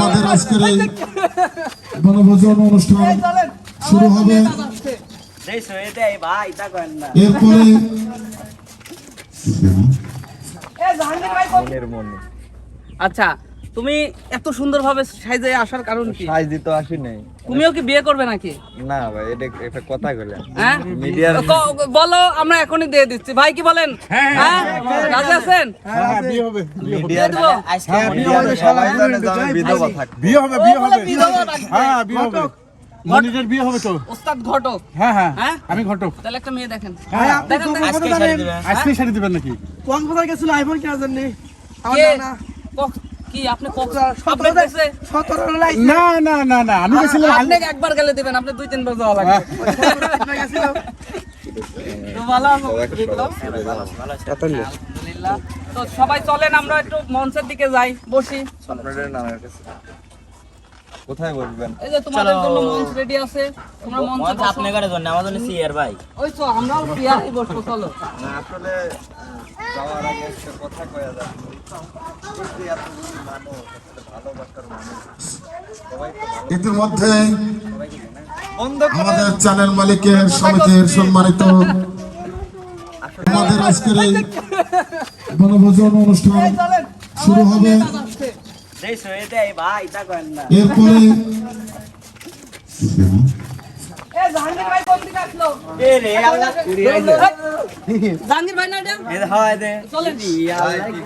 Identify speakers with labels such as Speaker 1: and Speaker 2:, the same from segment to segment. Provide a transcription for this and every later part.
Speaker 1: আমাদের আজকের এই বনভোজন অনুষ্ঠান শুরু হবে।
Speaker 2: দেয় ভাই করেন না।
Speaker 1: এরপরে
Speaker 3: আচ্ছা তুমি এত সুন্দরভাবে সাইজে আসার কারণ কি?
Speaker 4: সাইজ দিতে আসি নাই।
Speaker 3: তুমিও কি বিয়ে করবে নাকি?
Speaker 4: না ভাই এটা একটা কথা কইলে
Speaker 3: হ্যাঁ?
Speaker 4: মিডিয়ার
Speaker 3: বলো আমরা এখনই দিয়ে দিচ্ছি। ভাই কি বলেন? হ্যাঁ রাজি আছেন?
Speaker 4: মিডিয়ার
Speaker 3: দেবো?
Speaker 2: আজকে
Speaker 4: মিডিয়ার সবাই জানে যে আমি বিধবা থাকি
Speaker 5: বিয়ে হবে বিয়ে হবে হ্যাঁ বিয়ে হবে। মনিটের বিয়ে হবে তো।
Speaker 3: ওস্তাদ ঘটক।
Speaker 5: হ্যাঁ হ্যাঁ
Speaker 3: হ্যাঁ?
Speaker 5: আমি ঘটক।
Speaker 3: তাহলে একটা মেয়ে দেখেন।
Speaker 5: হ্যাঁ
Speaker 3: দেখেন
Speaker 2: আজকে ছেড়ে দিবে
Speaker 5: আজকেই শাড়ি দিবেন নাকি?
Speaker 6: কক্সবাজার গেছিল আইফোন কেনার জন্য। আমার
Speaker 3: কে?
Speaker 6: নানা
Speaker 3: কক- কি আপনি কক-
Speaker 6: সতেরো
Speaker 3: আপনি দেখছে?
Speaker 6: সতেরো লাই
Speaker 5: না না না না আমি গেছিলাম
Speaker 3: আপনি একবার গেলে দিবেন আপনি দুই তিনবার যাওয়া লাগবে। তো ভালো আছো? আলহামদুলিল্লাহ। তো সবাই চলেন আমরা একটু মঞ্চের দিকে যাই বসি।
Speaker 4: আপনাদের নানার কাছে। কোথায় বলবেন
Speaker 3: এই যে তোমাদের জন্য মঞ্চ রেডি আছে। তোমরা মঞ্চে।
Speaker 2: জন্য আমার সিয়ার ভাই।
Speaker 3: ওই তো আমরাও বিয়াই বসবো চলো।
Speaker 4: না আসলে আহ, যাওয়ার আগে একটা কথা কয়া যায়
Speaker 1: ইতিমধ্যে আমাদের চ্যানেল মালিকের সমিতির সম্মানিত আমাদের আজকের এই বনভোজন অনুষ্ঠান শুরু হবে।
Speaker 2: এই শুয়ে দেয় ভাই তা করেন না।
Speaker 1: এরপরে
Speaker 3: এ জাহাঙ্গীর ভাই কোন দিকে আসলো?
Speaker 2: এ রে আল্লাহ
Speaker 3: জাহাঙ্গীর ভাই না এটা?
Speaker 2: হয় দে।
Speaker 3: চলেন।
Speaker 4: কি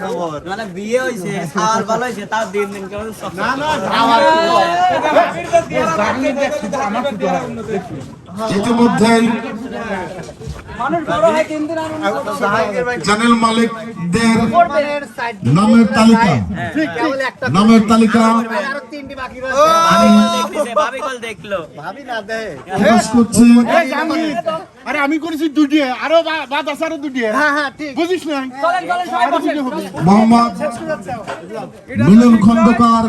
Speaker 4: খবর?
Speaker 2: মানে বিয়ে হইছে খাওয়ার ভালো হইছে তার দিন দিন কেমন না না
Speaker 1: ইতিমধ্যে
Speaker 3: আর
Speaker 1: চ্যানেল মালিকদের নামের তালিকা। নামের তালিকা।
Speaker 5: আরে আমি করেছি দুটি আরও বাদ আছে আরও দুটি। হ্যাঁ হ্যাঁ বুঝিস না?
Speaker 1: Mohammad Milon Khandakar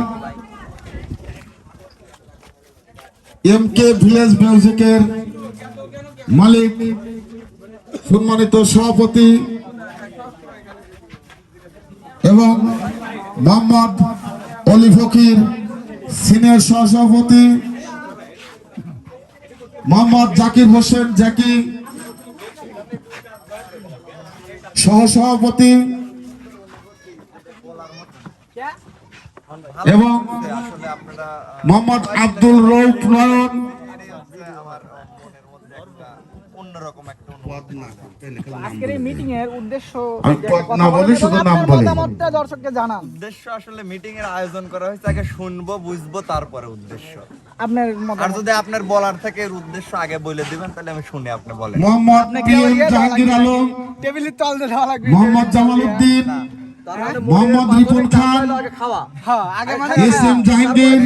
Speaker 1: M K village মিউজিকের মালিক, সম্মানিত সভাপতি এবং মোহাম্মদ অলি ফকির, সিনিয়র সহসভাপতি মোহাম্মদ জাকির হোসেন জাকি সহসভাপতি এবং মোহাম্মদ আব্দুল রৌফ নয়ন
Speaker 4: আমার মনের মধ্যে একটা অন্যরকম একটা
Speaker 6: আজকের এই মিটিং এর উদ্দেশ্য
Speaker 1: না বলি শুধু নাম বলি
Speaker 6: দর্শককে জানান।
Speaker 4: উদ্দেশ্য আসলে মিটিং এর আয়োজন করা হয়েছে আগে শুনব বুঝব তারপরে উদ্দেশ্য।
Speaker 6: আপনার
Speaker 4: আর যদি আপনার বলার থেকে উদ্দেশ্য আগে বলে দিবেন তাহলে আমি শুনে আপনি বলেন।
Speaker 1: মোহাম্মদ এম জাহাঙ্গীর আলম
Speaker 6: টেবিলের তল দেওয়া লাগবে।
Speaker 1: মোহাম্মদ জামাল উদ্দিন মোহাম্মদ রিপন খান
Speaker 6: হ্যাঁ আগে মানে
Speaker 1: এস এম জাহাঙ্গীর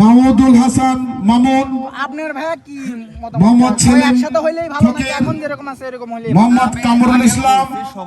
Speaker 1: মাহমুদুল হাসান মামুন
Speaker 6: আপনার ভাইয়া কি মতামত?
Speaker 1: মোহাম্মদ সেলিম
Speaker 6: একসাথে হইলেই ভালো নাকি? এখন যেরকম আছে এরকম হইলেই
Speaker 1: মোহাম্মদ কামরুল ইসলাম।
Speaker 4: সবাই